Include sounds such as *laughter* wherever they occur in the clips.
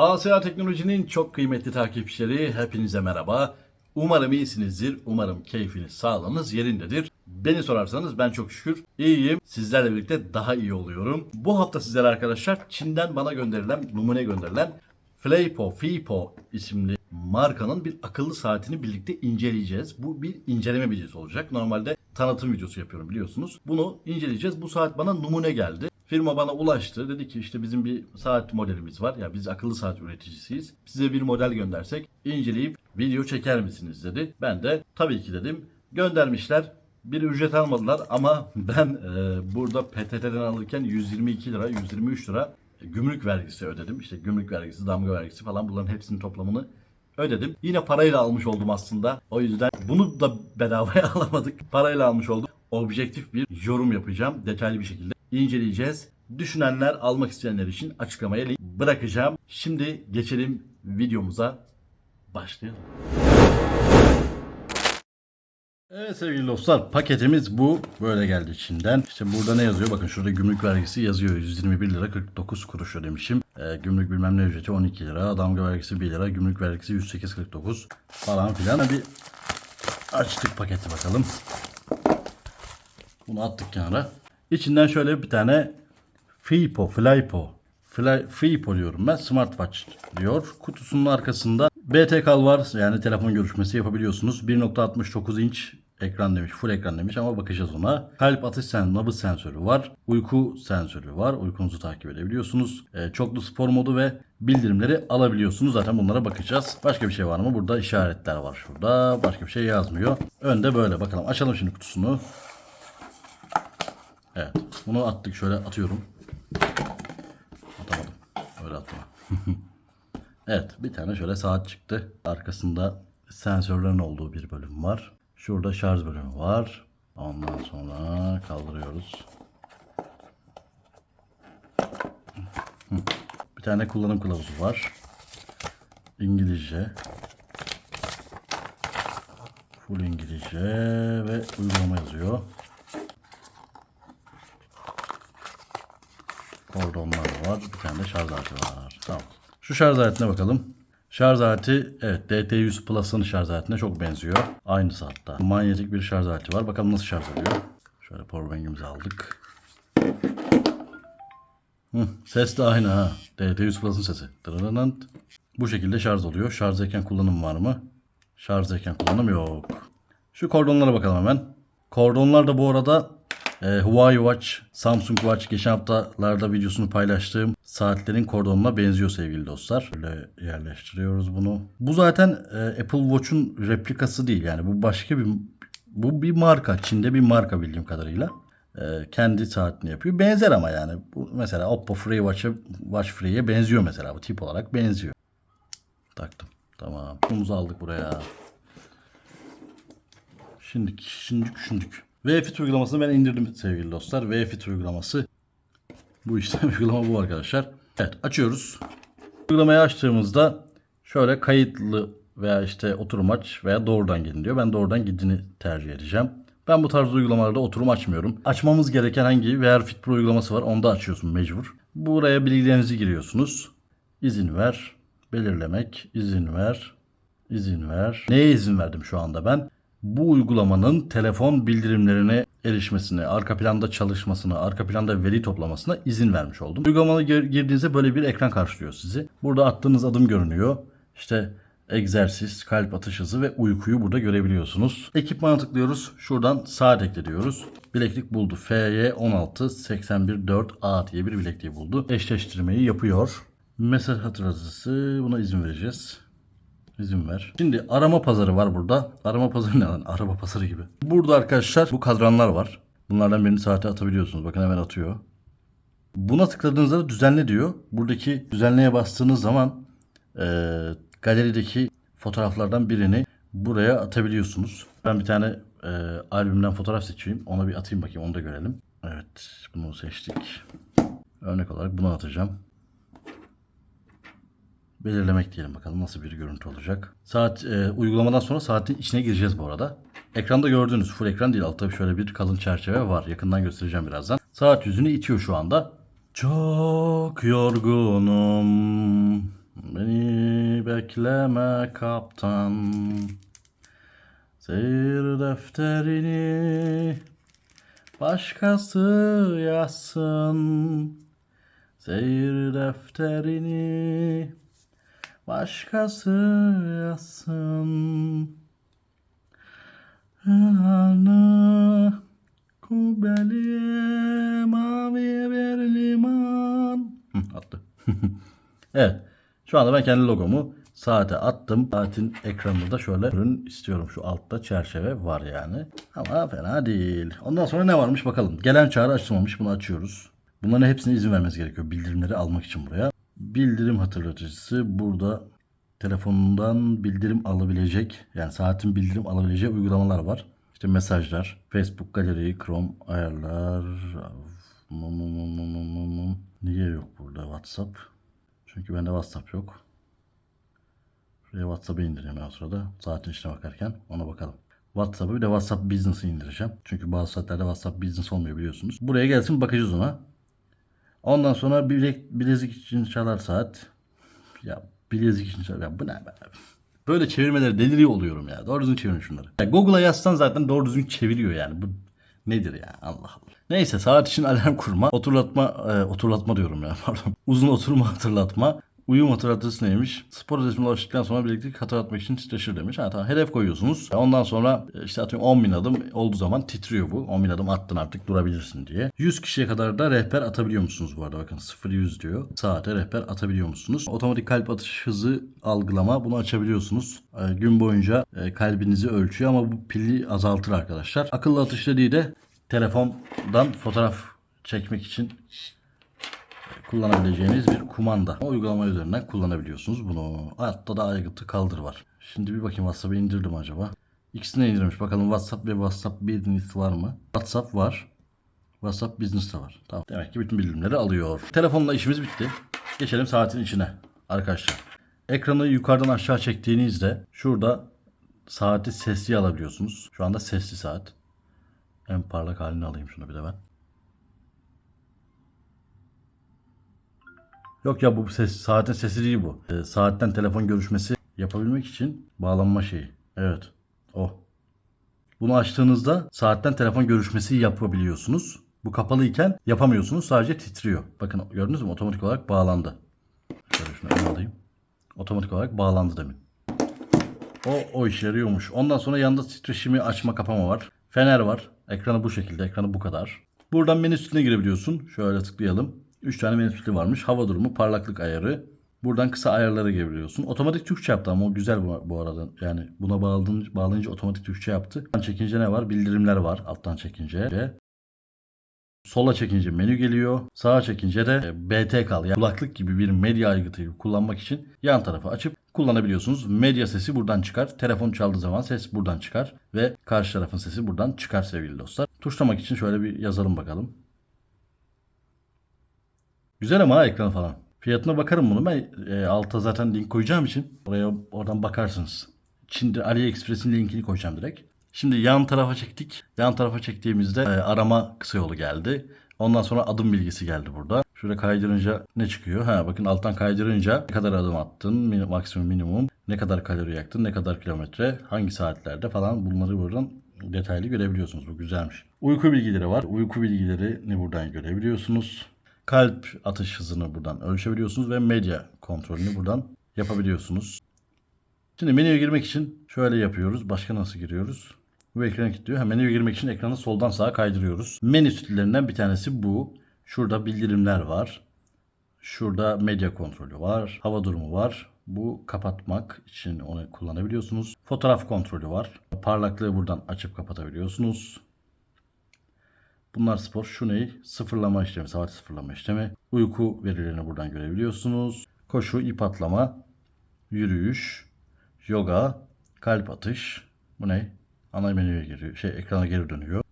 ASA Teknoloji'nin çok kıymetli takipçileri hepinize merhaba. Umarım iyisinizdir. Umarım keyfiniz, sağlığınız yerindedir. Beni sorarsanız ben çok şükür iyiyim. Sizlerle birlikte daha iyi oluyorum. Bu hafta sizlere arkadaşlar Çin'den bana gönderilen, numune gönderilen Fleipo, Fipo isimli markanın bir akıllı saatini birlikte inceleyeceğiz. Bu bir inceleme videosu olacak. Normalde tanıtım videosu yapıyorum biliyorsunuz. Bunu inceleyeceğiz. Bu saat bana numune geldi. Firma bana ulaştı. Dedi ki işte bizim bir saat modelimiz var. Ya biz akıllı saat üreticisiyiz. Size bir model göndersek inceleyip video çeker misiniz dedi. Ben de tabii ki dedim. Göndermişler. Bir ücret almadılar ama *laughs* ben e, burada PTT'den alırken 122 lira, 123 lira gümrük vergisi ödedim. İşte gümrük vergisi, damga vergisi falan bunların hepsinin toplamını ödedim. Yine parayla almış oldum aslında. O yüzden bunu da bedavaya *laughs* alamadık. Parayla almış oldum. Objektif bir yorum yapacağım. Detaylı bir şekilde inceleyeceğiz. Düşünenler, almak isteyenler için açıklamaya link bırakacağım. Şimdi geçelim videomuza. Başlayalım. Evet sevgili dostlar paketimiz bu. Böyle geldi içinden. İşte burada ne yazıyor? Bakın şurada gümrük vergisi yazıyor. 121 lira 49 kuruş ödemişim. Ee, gümrük bilmem ne ücreti 12 lira. Damga vergisi 1 lira. Gümrük vergisi 108.49 falan filan. Bir açtık paketi bakalım. Bunu attık kenara. İçinden şöyle bir tane Fipo, Flypo, Fly, Fipo diyorum ben. Smartwatch diyor. Kutusunun arkasında BT kal var. Yani telefon görüşmesi yapabiliyorsunuz. 1.69 inç ekran demiş. Full ekran demiş ama bakacağız ona. Kalp atış sen, nabız sensörü var. Uyku sensörü var. Uykunuzu takip edebiliyorsunuz. Ee, çoklu spor modu ve bildirimleri alabiliyorsunuz. Zaten bunlara bakacağız. Başka bir şey var mı? Burada işaretler var şurada. Başka bir şey yazmıyor. Önde böyle. Bakalım açalım şimdi kutusunu. Evet. Bunu attık. Şöyle atıyorum. Atamadım. Öyle atma. *laughs* evet. Bir tane şöyle saat çıktı. Arkasında sensörlerin olduğu bir bölüm var. Şurada şarj bölümü var. Ondan sonra kaldırıyoruz. *laughs* Bir tane kullanım kılavuzu var. İngilizce. Full İngilizce ve uygulama yazıyor. Kordonlar var. Bir tane de şarj aleti var. Tamam. Şu şarj aletine bakalım. Şarj aleti evet DT100 Plus'ın şarj aletine çok benziyor. Aynısı hatta. Manyetik bir şarj aleti var. Bakalım nasıl şarj oluyor. Şöyle powerbank'imizi aldık. Hı, ses de aynı ha. DT100 Plus'ın sesi. Dırırırınt. Bu şekilde şarj oluyor. Şarjdayken kullanım var mı? Şarjdayken kullanım yok. Şu kordonlara bakalım hemen. Kordonlar da bu arada e, Huawei Watch, Samsung Watch geçen haftalarda videosunu paylaştığım saatlerin kordonuna benziyor sevgili dostlar. Böyle yerleştiriyoruz bunu. Bu zaten e, Apple Watch'un replikası değil yani bu başka bir bu bir marka. Çin'de bir marka bildiğim kadarıyla. E, kendi saatini yapıyor. Benzer ama yani. Bu mesela Oppo Free Watch'a Watch Free'ye benziyor mesela. Bu tip olarak benziyor. Taktım. Tamam. Bunu aldık buraya. Şimdi şimdi düşündük. VFit uygulamasını ben indirdim sevgili dostlar. VFit uygulaması. Bu işte *laughs* uygulama bu arkadaşlar. Evet açıyoruz. Uygulamayı açtığımızda şöyle kayıtlı veya işte oturum aç veya doğrudan gidin diyor. Ben doğrudan gidini tercih edeceğim. Ben bu tarz uygulamalarda oturum açmıyorum. Açmamız gereken hangi VRFit Pro uygulaması var onu da açıyorsun mecbur. Buraya bilgilerinizi giriyorsunuz. İzin ver. Belirlemek. izin ver. izin ver. Neye izin verdim şu anda ben? Bu uygulamanın telefon bildirimlerine erişmesine, arka planda çalışmasına, arka planda veri toplamasına izin vermiş oldum. Uygulamaya gir- girdiğinizde böyle bir ekran karşılıyor sizi. Burada attığınız adım görünüyor. İşte egzersiz, kalp atış hızı ve uykuyu burada görebiliyorsunuz. Ekipmana tıklıyoruz. Şuradan saat ekle diyoruz. Bileklik buldu. FY 16 81 4A diye bir bilekliği buldu. Eşleştirmeyi yapıyor. Mesaj hatırlatıcısı buna izin vereceğiz. İzin ver. Şimdi arama pazarı var burada. Arama pazarı ne lan? Araba pazarı gibi. Burada arkadaşlar bu kadranlar var. Bunlardan birini saate atabiliyorsunuz. Bakın hemen atıyor. Buna tıkladığınızda da düzenle diyor. Buradaki düzenleye bastığınız zaman e, galerideki fotoğraflardan birini buraya atabiliyorsunuz. Ben bir tane e, albümden fotoğraf seçeyim. Ona bir atayım bakayım onu da görelim. Evet bunu seçtik. Örnek olarak bunu atacağım belirlemek diyelim bakalım nasıl bir görüntü olacak. Saat e, uygulamadan sonra saatin içine gireceğiz bu arada. Ekranda gördüğünüz full ekran değil altta şöyle bir kalın çerçeve var. Yakından göstereceğim birazdan. Saat yüzünü itiyor şu anda. Çok yorgunum. bekleme kaptan. Seyir defterini başkası yazsın. Seyir defterini başkası yazsın. Ana kubeli mavi bir liman. Hı, attı. *laughs* evet. Şu anda ben kendi logomu saate attım. Saatin ekranında da şöyle ürün istiyorum. Şu altta çerçeve var yani. Ama fena değil. Ondan sonra ne varmış bakalım. Gelen çağrı açılmamış. Bunu açıyoruz. Bunların hepsine izin vermeniz gerekiyor. Bildirimleri almak için buraya. Bildirim hatırlatıcısı burada telefonundan bildirim alabilecek yani saatin bildirim alabileceği uygulamalar var. İşte mesajlar, Facebook galeri, Chrome ayarlar. Niye yok burada WhatsApp? Çünkü bende WhatsApp yok. Şuraya WhatsApp'ı indireceğim ben o sırada. Saatin içine bakarken ona bakalım. WhatsApp'ı bir de WhatsApp Business'ı indireceğim. Çünkü bazı saatlerde WhatsApp Business olmuyor biliyorsunuz. Buraya gelsin bakacağız ona. Ondan sonra bilek, bilezik için çalar saat. Ya bilezik için çalar. Ya bu ne be? Böyle çevirmeleri deliriyor oluyorum ya. Doğru düzgün çevirin şunları. Ya Google'a yazsan zaten doğru düzgün çeviriyor yani. Bu nedir ya? Allah Allah. Neyse saat için alarm kurma, oturlatma, e, oturlatma diyorum ya *laughs* pardon. Uzun oturma hatırlatma, Uyum hatırlatıcısı neymiş? Spor ödesine ulaştıktan sonra birlikte hatırlatmak için titreşir demiş. Ha, tamam. Hedef koyuyorsunuz. Ondan sonra e, işte atıyorum 10 bin adım olduğu zaman titriyor bu. 10 bin adım attın artık durabilirsin diye. 100 kişiye kadar da rehber atabiliyor musunuz bu arada? Bakın 0-100 diyor. Saate rehber atabiliyor musunuz? Otomatik kalp atış hızı algılama bunu açabiliyorsunuz. E, gün boyunca e, kalbinizi ölçüyor ama bu pili azaltır arkadaşlar. Akıllı atış dediği de telefondan fotoğraf çekmek için kullanabileceğiniz bir kumanda. O uygulama üzerinden kullanabiliyorsunuz bunu. Altta da aygıtı kaldır var. Şimdi bir bakayım WhatsApp'ı indirdim acaba. İkisini indirmiş. Bakalım WhatsApp ve WhatsApp Business var mı? WhatsApp var. WhatsApp Business de var. Tamam. Demek ki bütün bildirimleri alıyor. Telefonla işimiz bitti. Geçelim saatin içine. Arkadaşlar. Ekranı yukarıdan aşağı çektiğinizde şurada saati sesli alabiliyorsunuz. Şu anda sesli saat. En parlak halini alayım şunu bir de ben. Yok ya bu ses, saatin sesi değil bu. Ee, saatten telefon görüşmesi yapabilmek için bağlanma şeyi. Evet. O. Bunu açtığınızda saatten telefon görüşmesi yapabiliyorsunuz. Bu kapalıyken yapamıyorsunuz. Sadece titriyor. Bakın gördünüz mü? Otomatik olarak bağlandı. Şöyle şunu alayım. Otomatik olarak bağlandı demin. O, o işe yarıyormuş. Ondan sonra yanında titreşimi açma kapama var. Fener var. Ekranı bu şekilde. Ekranı bu kadar. Buradan menü sütüne girebiliyorsun. Şöyle tıklayalım. 3 tane menü sütü varmış. Hava durumu, parlaklık ayarı. Buradan kısa ayarlara girebiliyorsun. Otomatik Türkçe yaptı ama o güzel bu, bu arada. Yani buna bağladığın, bağlayınca otomatik Türkçe yaptı. Alttan çekince ne var? Bildirimler var alttan çekince. Sola çekince menü geliyor. Sağa çekince de e, BT kal yani kulaklık gibi bir medya aygıtı kullanmak için yan tarafı açıp kullanabiliyorsunuz. Medya sesi buradan çıkar. Telefon çaldığı zaman ses buradan çıkar ve karşı tarafın sesi buradan çıkar sevgili dostlar. Tuşlamak için şöyle bir yazalım bakalım. Güzel ama ha ekranı falan. Fiyatına bakarım bunu. Ben e, alta zaten link koyacağım için oraya oradan bakarsınız. Şimdi AliExpress'in linkini koyacağım direkt. Şimdi yan tarafa çektik. Yan tarafa çektiğimizde e, arama kısa yolu geldi. Ondan sonra adım bilgisi geldi burada. Şurada kaydırınca ne çıkıyor? Ha bakın alttan kaydırınca ne kadar adım attın, min- maksimum minimum, ne kadar kalori yaktın, ne kadar kilometre, hangi saatlerde falan bunları buradan detaylı görebiliyorsunuz. Bu güzelmiş. Uyku bilgileri var. Uyku bilgilerini buradan görebiliyorsunuz. Kalp atış hızını buradan ölçebiliyorsunuz ve medya kontrolünü buradan yapabiliyorsunuz. Şimdi menüye girmek için şöyle yapıyoruz. Başka nasıl giriyoruz? Bu ekranı kilitliyor. Ha, menüye girmek için ekranı soldan sağa kaydırıyoruz. Menü stillerinden bir tanesi bu. Şurada bildirimler var. Şurada medya kontrolü var. Hava durumu var. Bu kapatmak için onu kullanabiliyorsunuz. Fotoğraf kontrolü var. Parlaklığı buradan açıp kapatabiliyorsunuz. Bunlar spor. Şu ne? Sıfırlama işlemi, saat sıfırlama işlemi. Uyku verilerini buradan görebiliyorsunuz. Koşu, ip atlama, yürüyüş, yoga, kalp atış. Bu ne? Ana menüye giriyor. Şey ekrana geri dönüyor.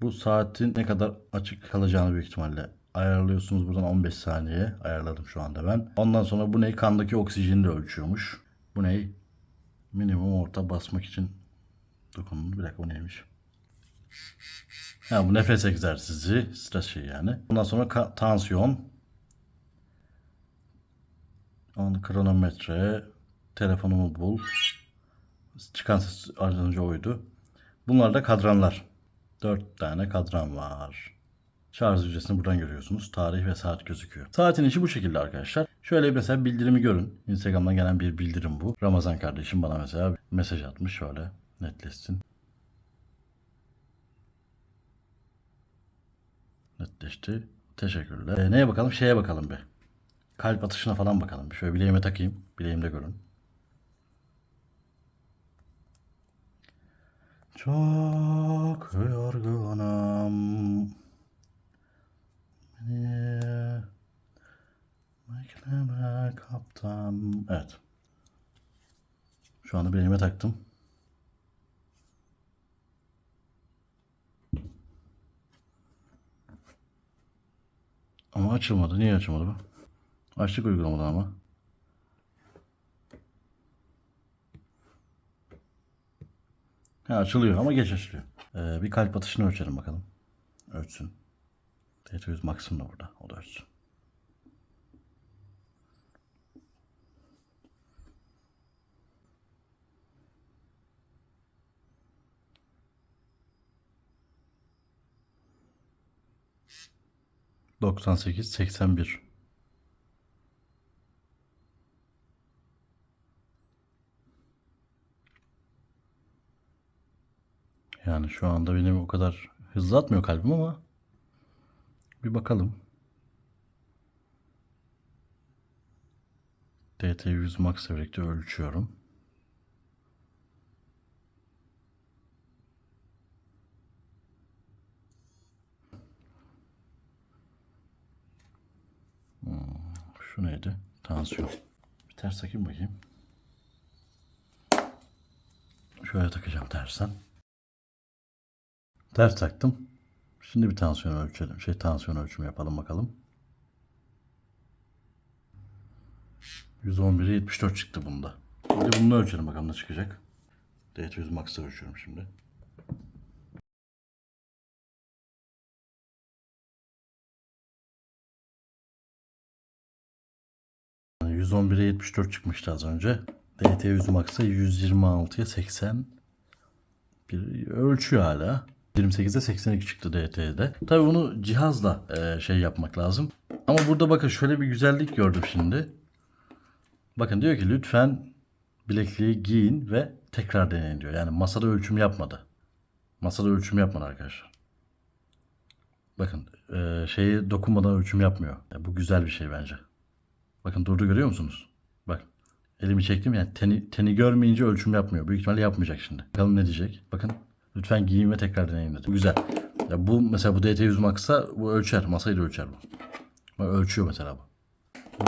Bu saatin ne kadar açık kalacağını büyük ihtimalle ayarlıyorsunuz. Buradan 15 saniye ayarladım şu anda ben. Ondan sonra bu ne? Kandaki oksijeni de ölçüyormuş. Bu ne? Minimum orta basmak için dokunun. Bir dakika bu neymiş? Ha, bu nefes egzersizi, stres şey yani. Ondan sonra tansiyon, on kronometre, Telefonumu bul. Çıkan ses önce oydu. Bunlar da kadranlar. 4 tane kadran var. Şarj ücretini buradan görüyorsunuz. Tarih ve saat gözüküyor. Saatin içi bu şekilde arkadaşlar. Şöyle mesela bildirimi görün. Instagram'dan gelen bir bildirim bu. Ramazan kardeşim bana mesela mesaj atmış şöyle netleşsin. Netleşti. Teşekkürler. Ee, neye bakalım? Şeye bakalım bir. Kalp atışına falan bakalım. Şöyle bileğime takayım. Bileğimde görün. Çok yorgunum. Beni bekleme kaptan. Evet. Şu anda bileğime taktım. Ama açılmadı. Niye açılmadı bu? Açtık uygulamadan ama. Ha, açılıyor ama geç açılıyor. Ee, bir kalp atışını ölçelim bakalım. Ölçsün. TT100 maksimum da burada. O da ölçsün. Doksan sekiz, seksen bir. Yani şu anda benim o kadar hızlı atmıyor kalbim ama bir bakalım. DT100 Max birlikte ölçüyorum. Şu neydi? Tansiyon. Bir ters takayım bakayım. Şöyle takacağım tersten. Ters taktım. Şimdi bir tansiyon ölçelim. Şey tansiyon ölçümü yapalım bakalım. 111'e 74 çıktı bunda. De bunu ölçelim bakalım ne çıkacak. DT100 Max'ı ölçüyorum şimdi. 111'e 74 çıkmıştı az önce. DT100 Max'a 126'ya 80 bir ölçüyor hala. 28'de 82 çıktı DT'de. Tabii bunu cihazla e, şey yapmak lazım. Ama burada bakın şöyle bir güzellik gördüm şimdi. Bakın diyor ki lütfen bilekliği giyin ve tekrar deneyin diyor. Yani masada ölçüm yapmadı. Masada ölçüm yapmadı arkadaşlar. Bakın e, şeyi dokunmadan ölçüm yapmıyor. E, bu güzel bir şey bence. Bakın durdu görüyor musunuz? Bak elimi çektim yani teni, teni görmeyince ölçüm yapmıyor. Büyük ihtimalle yapmayacak şimdi. Bakalım ne diyecek. Bakın lütfen giyin ve tekrar deneyin dedi. Bu güzel. Ya bu mesela bu DT100 Max'a bu ölçer. Masayı da ölçer bu. Ölçüyor mesela bu.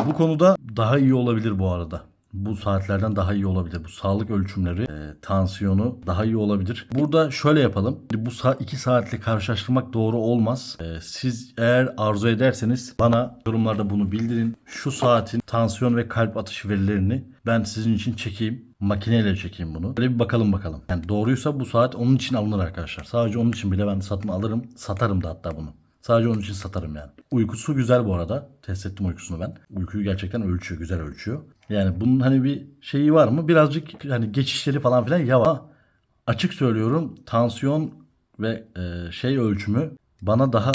Bu konuda daha iyi olabilir bu arada. Bu saatlerden daha iyi olabilir. Bu sağlık ölçümleri, e, tansiyonu daha iyi olabilir. Burada şöyle yapalım. Bu sa- iki saatle karşılaştırmak doğru olmaz. E, siz eğer arzu ederseniz bana yorumlarda bunu bildirin. Şu saatin tansiyon ve kalp atışı verilerini ben sizin için çekeyim. Makineyle çekeyim bunu. Böyle bir bakalım bakalım. Yani doğruysa bu saat onun için alınır arkadaşlar. Sadece onun için bile ben satın alırım. Satarım da hatta bunu. Sadece onun için satarım yani. Uykusu güzel bu arada. Test ettim uykusunu ben. Uykuyu gerçekten ölçüyor. Güzel ölçüyor. Yani bunun hani bir şeyi var mı? Birazcık hani geçişleri falan filan yavaş. Açık söylüyorum tansiyon ve e, şey ölçümü bana daha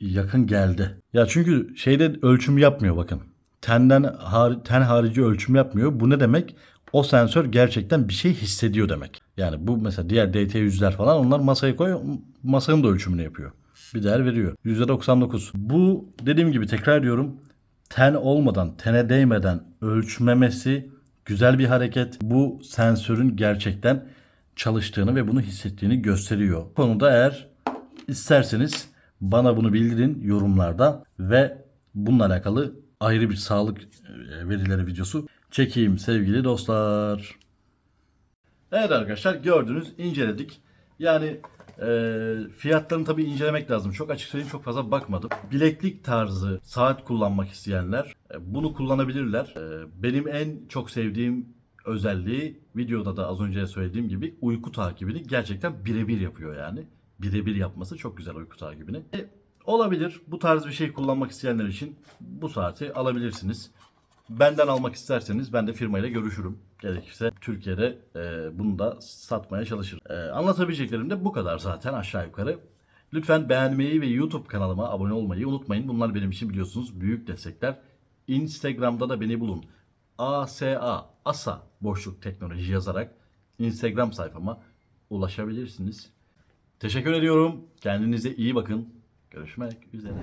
yakın geldi. Ya çünkü şeyde ölçüm yapmıyor bakın. Tenden har- ten harici ölçüm yapmıyor. Bu ne demek? O sensör gerçekten bir şey hissediyor demek. Yani bu mesela diğer DT100'ler falan onlar masaya koy masanın da ölçümünü yapıyor. Bir değer veriyor. %99. Bu dediğim gibi tekrar diyorum ten olmadan, tene değmeden ölçmemesi güzel bir hareket. Bu sensörün gerçekten çalıştığını ve bunu hissettiğini gösteriyor. Bu konuda eğer isterseniz bana bunu bildirin yorumlarda ve bununla alakalı ayrı bir sağlık e, verileri videosu çekeyim sevgili dostlar. Evet arkadaşlar gördünüz inceledik. Yani e, fiyatlarını tabii incelemek lazım. Çok açık söyleyeyim çok fazla bakmadım. Bileklik tarzı saat kullanmak isteyenler e, bunu kullanabilirler. E, benim en çok sevdiğim özelliği videoda da az önce söylediğim gibi uyku takibini gerçekten birebir yapıyor yani. Birebir yapması çok güzel uyku takibini. E, olabilir bu tarz bir şey kullanmak isteyenler için bu saati alabilirsiniz. Benden almak isterseniz ben de firmayla görüşürüm. Gerekirse Türkiye'de e, bunu da satmaya çalışırım. E, anlatabileceklerim de bu kadar zaten aşağı yukarı. Lütfen beğenmeyi ve YouTube kanalıma abone olmayı unutmayın. Bunlar benim için biliyorsunuz büyük destekler. Instagram'da da beni bulun. ASA, ASA boşluk teknoloji yazarak Instagram sayfama ulaşabilirsiniz. Teşekkür ediyorum. Kendinize iyi bakın. Görüşmek üzere.